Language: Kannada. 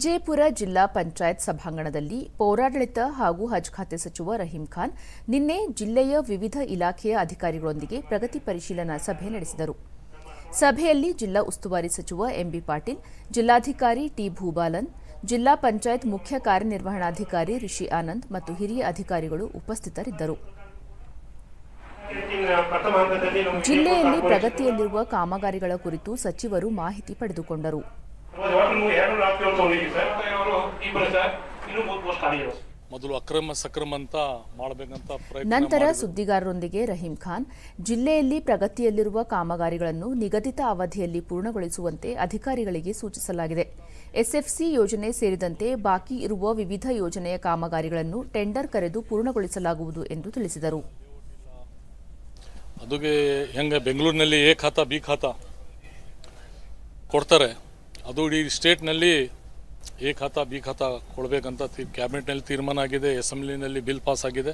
ವಿಜಯಪುರ ಜಿಲ್ಲಾ ಪಂಚಾಯತ್ ಸಭಾಂಗಣದಲ್ಲಿ ಪೌರಾಡಳಿತ ಹಾಗೂ ಹಜ್ ಖಾತೆ ಸಚಿವ ರಹೀಂ ಖಾನ್ ನಿನ್ನೆ ಜಿಲ್ಲೆಯ ವಿವಿಧ ಇಲಾಖೆಯ ಅಧಿಕಾರಿಗಳೊಂದಿಗೆ ಪ್ರಗತಿ ಪರಿಶೀಲನಾ ಸಭೆ ನಡೆಸಿದರು. ಸಭೆಯಲ್ಲಿ ಜಿಲ್ಲಾ ಉಸ್ತುವಾರಿ ಸಚಿವ ಎಂಬಿ ಪಾಟೀಲ್, ಜಿಲ್ಲಾಧಿಕಾರಿ ಟಿ ಭೂಬಾಲನ್, ಜಿಲ್ಲಾ ಪಂಚಾಯತ್ ಮುಖ್ಯ ಕಾರ್ಯನಿರ್ವಹಣಾಧಿಕಾರಿ ರಿಷಿ ಆನಂದ್ ಮತ್ತು ಹಿರಿಯ ಅಧಿಕಾರಿಗಳು ಉಪಸ್ಥಿತರಿದ್ದರು. ಜಿಲ್ಲೆಯಲ್ಲಿ ಪ್ರಗತಿಯಲ್ಲಿರುವ ಕಾಮಗಾರಿಗಳ ಕುರಿತು ಸಚಿವರು ಮಾಹಿತಿ ಪಡೆದುಕೊಂಡರು. ಮೊದಲು ಅಕ್ರಮ ಸಕ್ರಮ ಅಂತ ಮಾಡಬೇಕಂತ ನಂತರ ಸುದ್ದಿಗಾರರೊಂದಿಗೆ ರಹೀಂ ಖಾನ್ ಜಿಲ್ಲೆಯಲ್ಲಿ ಪ್ರಗತಿಯಲ್ಲಿರುವ ಕಾಮಗಾರಿಗಳನ್ನು ನಿಗದಿತ ಅವಧಿಯಲ್ಲಿ ಪೂರ್ಣಗೊಳಿಸುವಂತೆ ಅಧಿಕಾರಿಗಳಿಗೆ ಸೂಚಿಸಲಾಗಿದೆ. ಎಸ್ಎಫ್ಸಿ ಯೋಜನೆ ಸೇರಿದಂತೆ ಬಾಕಿ ಇರುವ ವಿವಿಧ ಯೋಜನೆಯ ಕಾಮಗಾರಿಗಳನ್ನು ಟೆಂಡರ್ ಕರೆದು ಪೂರ್ಣಗೊಳಿಸಲಾಗುವುದು ಎಂದು ತಿಳಿಸಿದರು. ಅದುಗೆ ಹೆಂಗೆ ಬೆಂಗಳೂರಿನಲ್ಲಿ ಎ ಖಾತಾ ಬಿ ಖಾತಾ ಕೊಡ್ತಾರೆ. ಅದು ಇಡೀ ಸ್ಟೇಟ್ನಲ್ಲಿ ಎ ಖಾತಾ ಬಿ ಖಾತಾ ಕೊಡಬೇಕಂತ ಕ್ಯಾಬಿನೆಟ್ನಲ್ಲಿ ತೀರ್ಮಾನ ಆಗಿದೆ, ಅಸೆಂಬ್ಲಿನಲ್ಲಿ ಬಿಲ್ ಪಾಸ್ ಆಗಿದೆ.